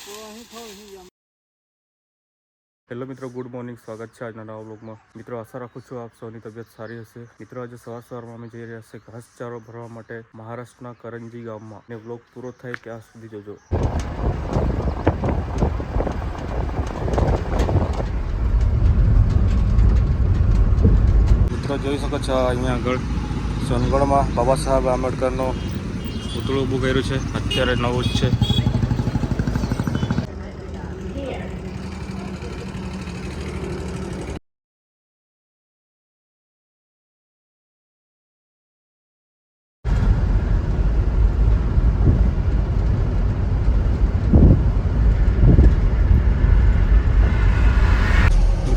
Hello મિત્રો, good morning. સ્વાગત છે આજના નવા બ્લોગમાં. મિત્રો, આશા રાખું છું આપ સૌની તબિયત સારી હશે. મિત્રો, આજે સવાર સવારમાં અમે જઈ રહ્યા છીએ ઘાસચારો ભરવા માટે મહારાષ્ટ્રના કરંજી ગામમાં. ને બ્લોગ પૂરો થાય ત્યાં સુધી જોજો. મિત્રો, જોઈ શકો છો અહીંયા આગળ સોનગઢમાં બાબા સાહેબ આંબેડકરનો પૂતળું ઊભું કર્યું છે. અત્યારે નવું જ છે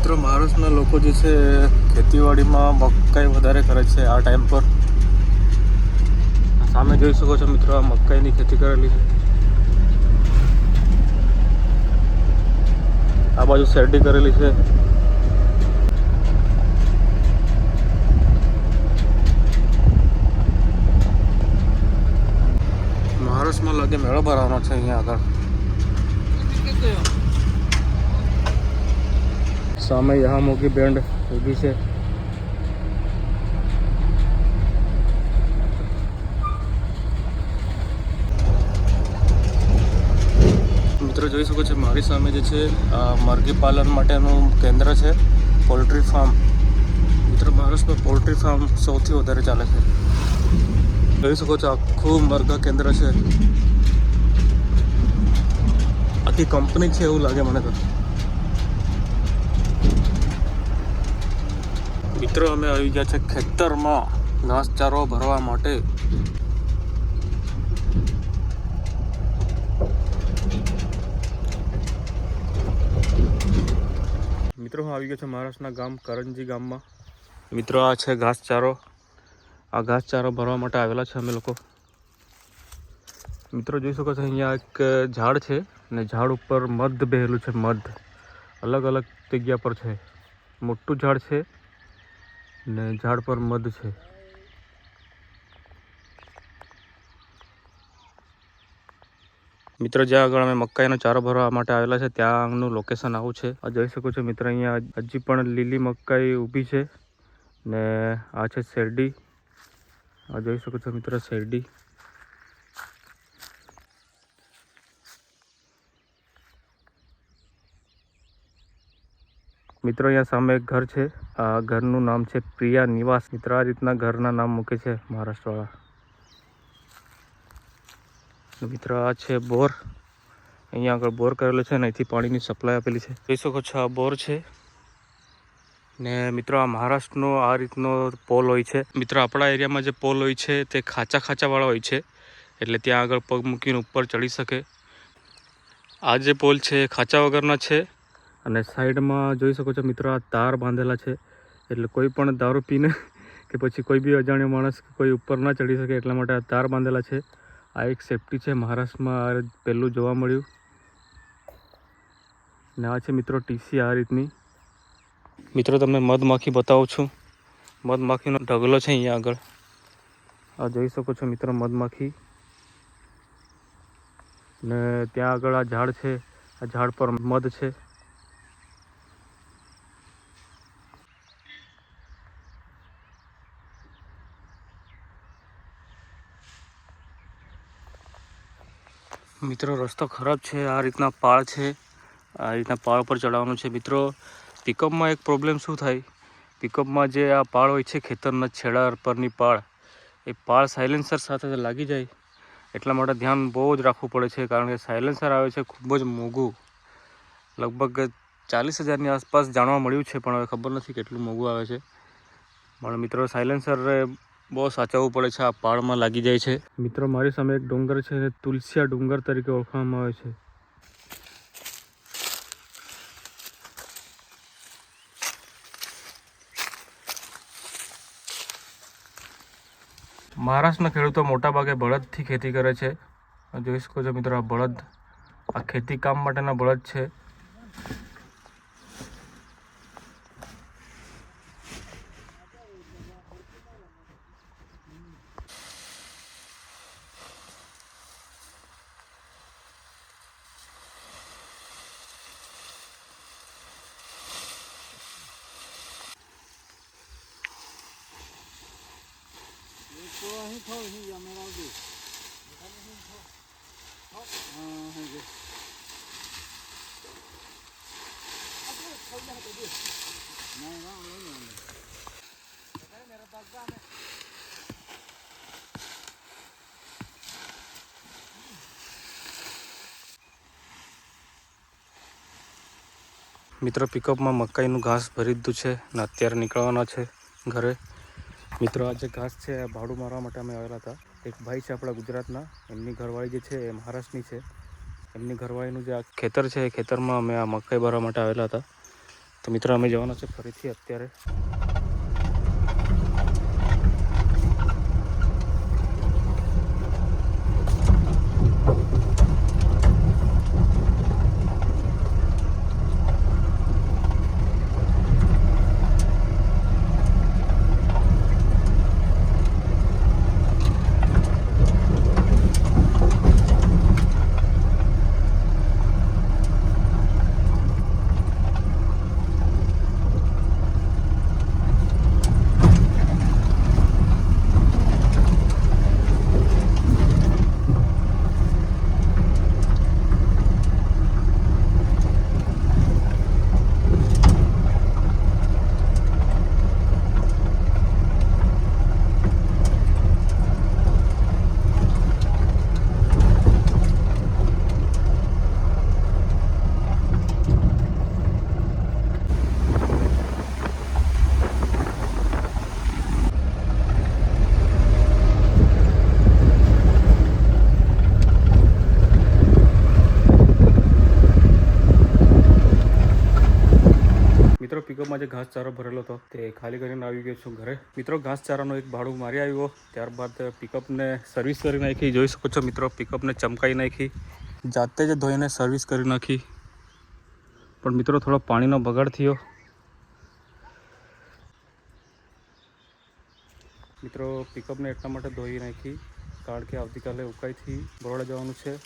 મિત્રો મહારાષ્ટ્રના લોકો જે છે, ખેતીવાડીમાં મકાઈ વધારે કરે છે આ ટાઈમ પર. સામે જોઈ શકો છો મિત્રો, આ મકાઈની ખેતી કરેલી. છે આ બાજુ શેરડી કરેલી છે. મહારાષ્ટ્રમાં લાગે મેળો ભરાવાનો છે અહીંયા આગળ. સામે યહાં મૂકી બેન્ડ ઊભી છે. મિત્રો, જોઈ શકો છો, મારી સામે જે છે, આ મરઘી પાલન માટેનું કેન્દ્ર છે, પોલ્ટ્રી ફાર્મ. મિત્રો, મહારાષ્ટ્રમાં પોલ્ટ્રી ફાર્મ સૌથી વધારે ચાલે છે. જોઈ શકો છો આખું મરઘા કેન્દ્ર છે. આખી કંપની છે એવું લાગે મને તો. મિત્રો, અમે આવી ગયા છે ખેતરમાં ઘાસચારો ભરવા માટે. મિત્રો, હું આવી ગયો છું મહારાષ્ટ્રના ગામ કરંજી ગામમાં. મિત્રો, આ છે ઘાસચારો. આ ઘાસચારો ભરવા માટે આવેલા છે અમે લોકો. મિત્રો, જોઈ શકો છો, અહીંયા એક ઝાડ છે ને ઝાડ ઉપર મધ બેહેલું છે, મધ. અલગ અલગ જગ્યા પર છે. મોટું ઝાડ છે. ને ઝાડ પર મધ છે. મિત્રો, જ્યાં આગળ અમે મકાઈનો ચારો ભરવા માટે આવેલા છે, ત્યાંનું લોકેશન આવું છે. આ જોઈ શકો છો મિત્ર, અહીંયા હજી પણ લીલી મકાઈ ઊભી છે ને આ છે શેરડી. આ જોઈ શકો છો મિત્રો, શેરડી. મિત્રો, અહીંયા સામે એક ઘર છે. આ ઘરનું નામ છે પ્રિયા નિવાસ. મિત્ર, આ રીતના ઘરના નામ મૂકે છે મહારાષ્ટ્રવાળા. મિત્ર, આ છે બોર. અહીંયા આગળ બોર કરેલો છે ને અહીંથી પાણીની સપ્લાય આપેલી છે. જોઈ શકો છો, આ બોર છે. ને મિત્રો, આ મહારાષ્ટ્રનો આ રીતનો પોલ હોય છે. મિત્રો, આપણા એરિયામાં જે પોલ હોય છે તે ખાચા ખાચાવાળા હોય છે. એટલે ત્યાં આગળ પગ મૂકીને ઉપર ચડી શકે. આ જે પોલ છે ખાચા વગરના છે. અને સાઈડમાં જોઈ શકો છો મિત્રો, આ તાર બાંધેલા છે. એટલે કોઈ પણ દારૂ પીને કે પછી કોઈ બી અજાણ્યો માણસ કોઈ ઉપર ના ચડી શકે એટલા માટે આ તાર બાંધેલા છે. આ એક સેફટી છે. મહારાષ્ટ્રમાં આ પહેલું જોવા મળ્યું. ને આ છે મિત્રો ટીસી આ રીતની. મિત્રો, તમને મધમાખી બતાવું છું. મધમાખીનો ઢગલો છે અહીંયા આગળ. આ જોઈ શકો છો મિત્રો મધમાખી ને ત્યાં આગળ આ ઝાડ છે. આ ઝાડ પર મધ છે. મિત્રો, રસ્તો ખરાબ છે, આ રીતના પાળ છે, આ રીતના પાળ પર ચડાવવાનું છે. મિત્રો પિકઅપમાં એક પ્રોબ્લેમ શું થાય? પિકઅપમાં જે આ પાળ હોય છે, ખેતરના છેડા પરની પાળ, એ પાળ સાયલેન્સર સાથે લાગી જાય. એટલા માટે ધ્યાન બહુ જ રાખવું પડે છે, કારણ કે સાયલેન્સર આવે છે ખૂબ જ મોંઘું. લગભગ ચાલીસ હજારની આસપાસ જાણવા મળ્યું છે, પણ હવે ખબર નથી કેટલું મોંઘું આવે છે. પણ મિત્રો સાયલેન્સર બહુ સાચવવું પડે છે, આ પહાડમાં લાગી જાય છે. મિત્રો, મારી સામે એક ડુંગર છે એને તુલસિયા ડુંગર તરીકે ઓળખવામાં આવે છે. મહારાષ્ટ્રના ખેડૂતો મોટાભાગે બળદથી ખેતી કરે છે. જોઈ શકો છો મિત્રો, આ બળદ આ ખેતી કામ માટેના બળદ છે. અહીં થોડું નહીં, અમે આવજો હા હા મિત્રો પિકઅપમાં મકાઈનું ઘાસ ભરી દીધું છે ને અત્યારે નીકળવાના છે ઘરે. મિત્રો, આ જે ઘાસ છે ભાડું મારવા માટે અમે આવેલા હતા. એક ભાઈ છે આપણા ગુજરાતના. એમની ઘરવાળી જે છે, એ મહારાષ્ટ્રની છે. એમની ઘરવાળીનું જે આ ખેતર છે, એ ખેતરમાં અમે આ મકાઈ ભરવા માટે આવેલા હતા. તો મિત્રો, અમે જવાના છે ફરીથી અત્યારે. પિકઅપમાં જે ઘાસચારો ભરેલો હતો તે ખાલી કરીને આવી ગયો છું ઘરે. મિત્રો, ઘાસચારાનો એક ભાડું મારી આવ્યો. ત્યારબાદ પિકઅપને સર્વિસ કરી નાખી. જોઈ શકો છો મિત્રો, પિકઅપને ચમકાઈ નાખી. જાતે જ ધોઈને સર્વિસ કરી નાખી. પણ મિત્રો, થોડો પાણીનો બગાડ થયો. મિત્રો, પિકઅપને એટલા માટે ધોઈ નાખી, કારણ કે આવતીકાલે ઉકાઈથી બરોડા જવાનું છે.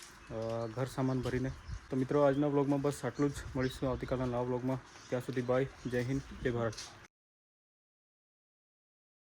ઘર સામાન ભરીને. તો મિત્રો, આજના વ્લોગમાં બસ આટલું જ. મળીશું આવતીકાલના નવા વ્લોગમાં ત્યાં સુધી બાય જય હિન્દ, જય ભારત.